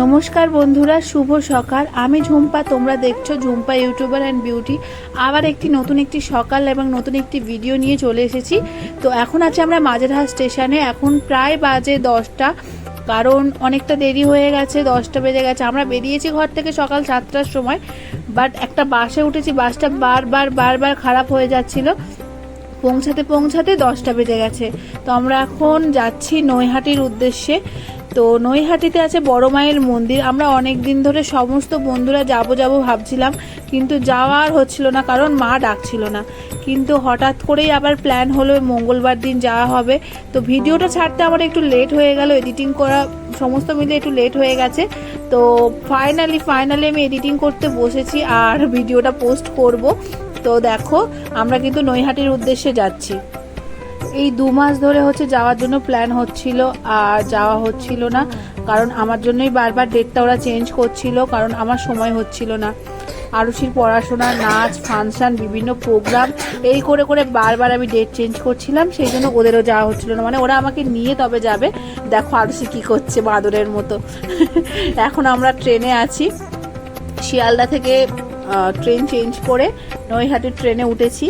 নমস্কার বন্ধুরা, শুভ সকাল। আমি ঝুম্পা, তোমরা দেখছ ঝুম্পা ইউটিউবার অ্যান্ড বিউটি। আবার একটি নতুন একটি সকাল এবং নতুন একটি ভিডিও নিয়ে চলে এসেছি। তো এখন আছে আমরা মাঝেরহাট স্টেশনে। এখন প্রায় বাজে দশটা, কারণ অনেকটা দেরি হয়ে গেছে, দশটা বেজে গেছে। আমরা বেরিয়েছি ঘর থেকে সকাল সাতটার সময় বাট একটা বাসে উঠেছি, বাসটা বারবার বারবার খারাপ হয়ে যাচ্ছিল। পৌঁছাতে পৌঁছাতে দশটা বেজে গেছে। তো আমরা এখন যাচ্ছি নৈহাটির উদ্দেশ্যে। তো নৈহাটিতে আছে বড় মায়ের মন্দির। আমরা অনেক দিন ধরে সমস্ত বন্ধুরা যাব যাব ভাবছিলাম, কিন্তু যাওয়ার হচ্ছিল না, কারণ মা ডাকছিল না। কিন্তু হঠাৎ করেই আবার প্ল্যান হলো মঙ্গলবার দিন যাওয়া হবে। তো ভিডিওটা ছাড়তে আমার একটু লেট হয়ে গেল এডিটিং করা সমস্ত মিলে একটু লেট হয়ে গেছে। তো ফাইনালি ফাইনালি আমি এডিটিং করতে বসেছি আর ভিডিওটা পোস্ট করব। তো দেখো, আমরা কিন্তু নৈহাটির উদ্দেশ্যে যাচ্ছি। এই দু মাস ধরে হচ্ছে যাওয়ার জন্য প্ল্যান হচ্ছিল, আর যাওয়া হচ্ছিল না। কারণ আমার জন্যই বারবার ডেটটা ওরা চেঞ্জ করছিল, কারণ আমার সময় হচ্ছিল না। আরুষির পড়াশোনা, নাচ ফাংশন বিভিন্ন প্রোগ্রাম এই করে করে বারবার আমি ডেট চেঞ্জ করছিলাম, সেই জন্য ওদেরও যাওয়া হচ্ছিল না। মানে ওরা আমাকে নিয়ে তবে যাবে। দেখো আরুষি কী করছে বাদরের মতো। এখন আমরা ট্রেনে আছি। শিয়ালদা থেকে ট্রেন চেঞ্জ করে নৈহাটির ট্রেনে উঠেছি।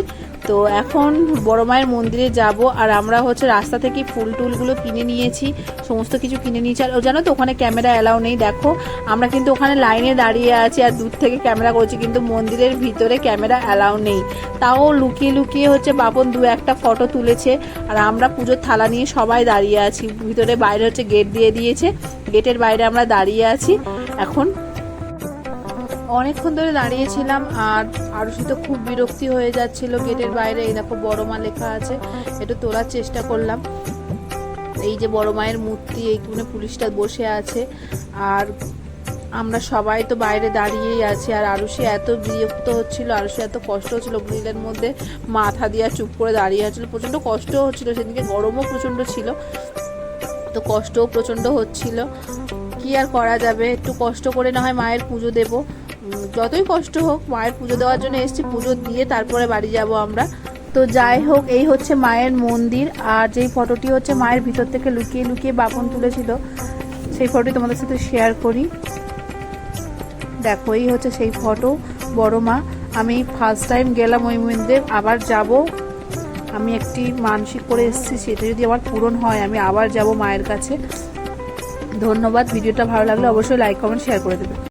তো এখন বড় মায়ের মন্দিরে যাব, আর আমরা হচ্ছে রাস্তা থেকে ফুল টুলগুলো কিনে নিয়েছি, সমস্ত কিছু কিনে নিয়েছি। আর ও জানো তো, ওখানে ক্যামেরা অ্যালাউ নেই, দেখো। আমরা কিন্তু ওখানে লাইনে দাঁড়িয়ে আছি, আর দূর থেকে ক্যামেরা করছি, কিন্তু মন্দিরের ভিতরে ক্যামেরা অ্যালাউ নেই। তাও লুকিয়ে লুকিয়ে হচ্ছে বাপন দু একটা ফটো তুলেছে, আর আমরা পুজোর থালা নিয়ে সবাই দাঁড়িয়ে আছি। ভিতরে বাইরে হচ্ছে গেট দিয়ে দিয়েছে, গেটের বাইরে আমরা দাঁড়িয়ে আছি। এখন অনেকক্ষণ ধরে দাঁড়িয়েছিলাম আর আরুষি তো খুব বিরক্তি হয়ে যাচ্ছিল গেটের বাইরে। এই দেখো, বড় মা লেখা আছে একটু তোলার চেষ্টা করলাম। এই যে বড় মায়ের মূর্তি, এইখানে পুলিশটা বসে আছে। আর আমরা সবাই তো বাইরে দাঁড়িয়েই আছি, আর আরুষি এত বিরক্ত হচ্ছিল, আরুষি এত কষ্ট হচ্ছিল গ্রিলের মধ্যে। মাথা দিয়ে চুপ করে দাঁড়িয়ে আছিল, প্রচণ্ড কষ্টও হচ্ছিল সেদিকে গরমও প্রচণ্ড ছিল। তো কষ্টও প্রচণ্ড হচ্ছিল। কি আর করা যাবে? একটু কষ্ট করে না হয় মায়ের পুজো দেবো। যতই কষ্ট হোক, মায়ের পুজো দেওয়ার জন্য এসেছি, পুজো দিয়ে তারপরে বাড়ি যাব আমরা। তো যাই হোক, এই হচ্ছে মায়ের মন্দির, আর যেই ফটোটি হচ্ছে মায়ের ভিতর থেকে লুকিয়ে লুকিয়ে বাপন তুলেছিল, সেই ফটোটি তোমাদের সাথে শেয়ার করি। দেখো, এই হচ্ছে সেই ফটো, বড় মা। আমি ফার্স্ট টাইম গেলাম ওই মন্দিরে, আবার যাব। আমি একটি মানসিক করে এসেছি, সেটা যদি আমার পূরণ হয়, আমি আবার যাব মায়ের কাছে। ধন্যবাদ, ভিডিওটা ভালো লাগলে অবশ্যই লাইক কমেন্ট শেয়ার করে দেবে।